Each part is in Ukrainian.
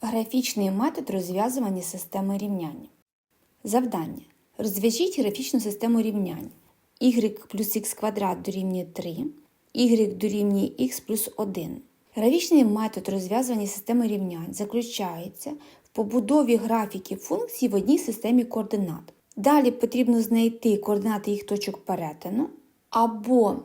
Графічний метод розв'язування системи рівнянь. Завдання. Розв'яжіть графічну систему рівнянь. y плюс х квадрат дорівнює 3, y дорівнює х плюс 1. Графічний метод розв'язування системи рівнянь заключається в побудові графіків функцій в одній системі координат. Далі потрібно знайти координати їх точок перетину або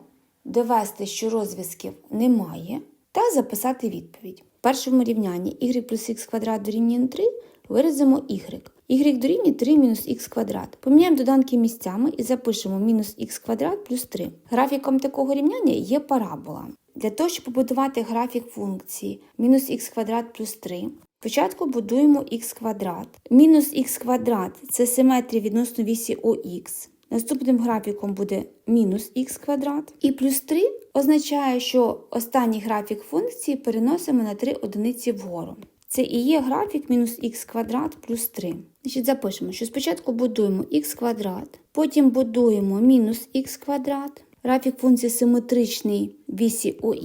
довести, що розв'язків немає, та записати відповідь. В першому рівнянні y плюс х квадрат дорівнює 3 виразимо y. y дорівнює 3 мінус х квадрат. Поміняємо доданки місцями і запишемо мінус х квадрат плюс 3. Графіком такого рівняння є парабола. Для того, щоб побудувати графік функції мінус х квадрат плюс 3, спочатку будуємо х квадрат. Мінус х квадрат це симетрія відносно вісі ОХ. Наступним графіком буде мінус х квадрат. І плюс 3 означає, що останній графік функції переносимо на 3 одиниці вгору. Це і є графік мінус х квадрат плюс 3. Значить, запишемо, що спочатку будуємо х квадрат, потім будуємо мінус х квадрат. Графік функції симетричний вісі ОХ.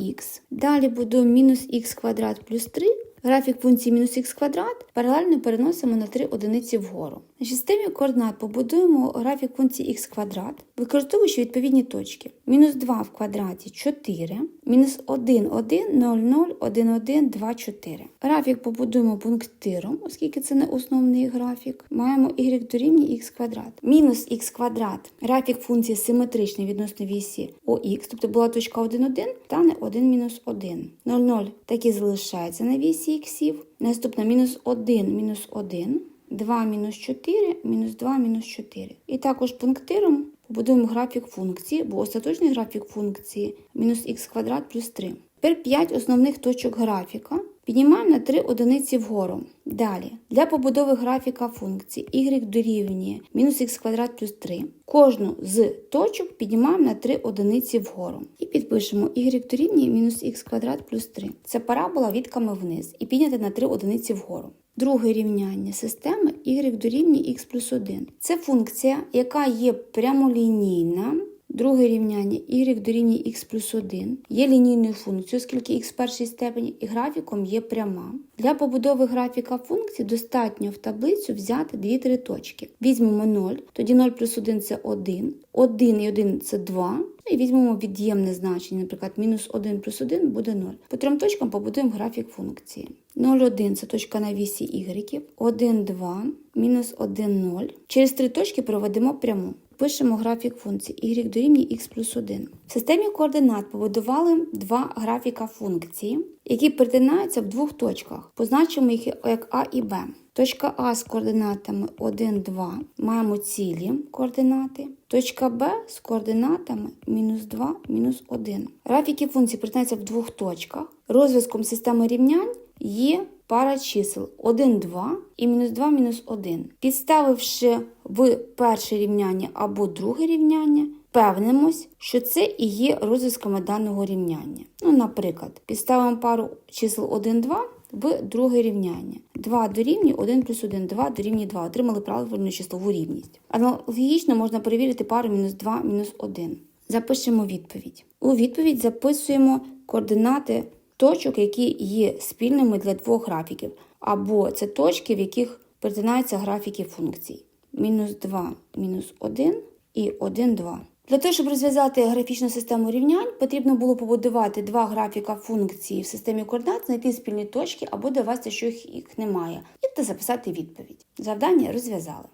Далі будуємо мінус х квадрат плюс 3. Графік функції мінус х квадрат паралельно переносимо на 3 одиниці вгору. На системі координат побудуємо графік функції х квадрат, використовуючи відповідні точки. Мінус 2 в квадраті 4, мінус 1, 1, 0, 0, 1, 1, 2, 4. Графік побудуємо пунктиром, оскільки це не основний графік. Маємо y дорівнює х квадрат. Мінус х квадрат. Графік функції симетричний відносно вісі ОХ, тобто була точка 1, 1, стане 1 мінус 1. 0, 0 так залишається на вісі іксів. Наступна мінус 1, мінус 1. 2 мінус 4, мінус 2 мінус 4. І також пунктиром побудуємо графік функції, бо остаточний графік функції мінус х квадрат плюс 3. Тепер 5 основних точок графіка. Піднімаємо на 3 одиниці вгору. Далі, для побудови графіка функції y дорівнює мінус х квадрат плюс 3. Кожну з точок піднімаємо на 3 одиниці вгору. І підпишемо y дорівнює мінус х квадрат плюс 3. Це парабола відками вниз і підняти на 3 одиниці вгору. Друге рівняння системи y дорівнює х плюс 1. Це функція, яка є прямолінійна. Друге рівняння y дорівнює х плюс 1 є лінійною функцією, оскільки х першій степені і графіком є пряма. Для побудови графіка функції достатньо в таблицю взяти 2-3 точки. Візьмемо 0, тоді 0 плюс 1 це 1, 1 і 1 це 2. І візьмемо від'ємне значення, наприклад, мінус 1 плюс 1 буде 0. По трьом точкам побудуємо графік функції. 0,1 це точка на вісі y, 1, 2, мінус 1, 0. Через три точки проведемо пряму. Пишемо графік функції y дорівнює х плюс 1. В системі координат побудували два графіка функції, які перетинаються в двох точках. Позначимо їх як А і Б. Точка А з координатами 1, 2 маємо цілі координати. Точка Б з координатами мінус 2, мінус 1. Графіки функції перетинаються в двох точках. Розв'язком системи рівнянь є пара чисел 1, 2 і мінус 2, мінус 1. Підставивши в перше рівняння або друге рівняння, впевнимось, що це і є розв'язками даного рівняння. Ну, наприклад, підставимо пару чисел 1, 2 в друге рівняння. 2 дорівнює 1 плюс 1, 2 дорівнює 2. Отримали правильну числову рівність. Аналогічно можна перевірити пару мінус 2, мінус 1. Запишемо відповідь. У відповідь записуємо координати точок, які є спільними для двох графіків, або це точки, в яких перетинаються графіки функцій. Мінус 2, мінус 1 і 1, 2. Для того, щоб розв'язати графічну систему рівнянь, потрібно було побудувати два графіка функції в системі координат, знайти спільні точки або довести, що їх немає, і та записати відповідь. Завдання розв'язали.